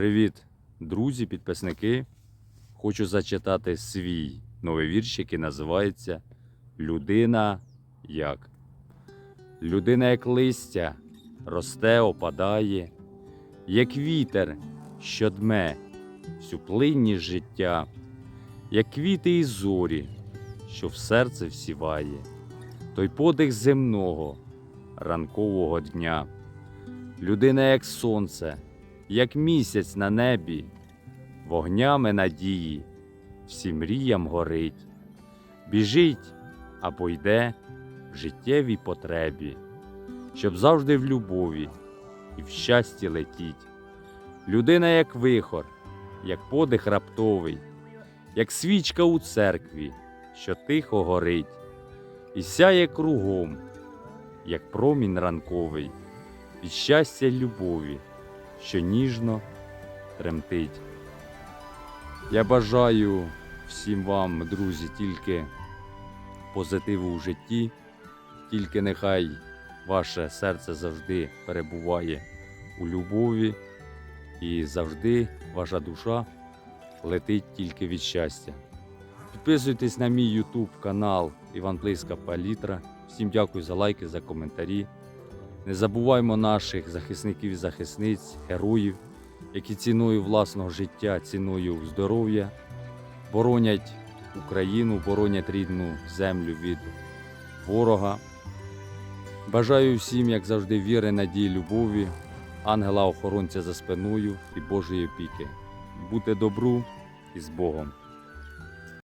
Привіт, друзі, підписники. Хочу зачитати свій новий вірш, який називається Людина як. Людина як листя росте, опадає, як вітер, що дме всю плинність життя, як квіти і зорі, що в серце всіває, той подих земного ранкового дня. Людина як сонце, як місяць на небі, вогнями надії, всім мріям горить, біжить або йде в життєвій потребі, щоб завжди в любові і в щасті летіть. Людина як вихор, як подих раптовий, як свічка у церкві, що тихо горить, і сяє кругом, як промінь ранковий, від щастя любові, що ніжно тремтить. Я бажаю всім вам, друзі, тільки позитиву в житті, тільки нехай ваше серце завжди перебуває у любові і завжди ваша душа летить тільки від щастя. Підписуйтесь на мій YouTube канал Іван Плиска Палітра. Всім дякую за лайки, за коментарі. Не забуваймо наших захисників і захисниць, героїв, які ціною власного життя, ціною здоров'я боронять Україну, боронять рідну землю від ворога. Бажаю всім, як завжди, віри, надії, любові, ангела-охоронця за спиною і Божої опіки. Бути добру і з Богом.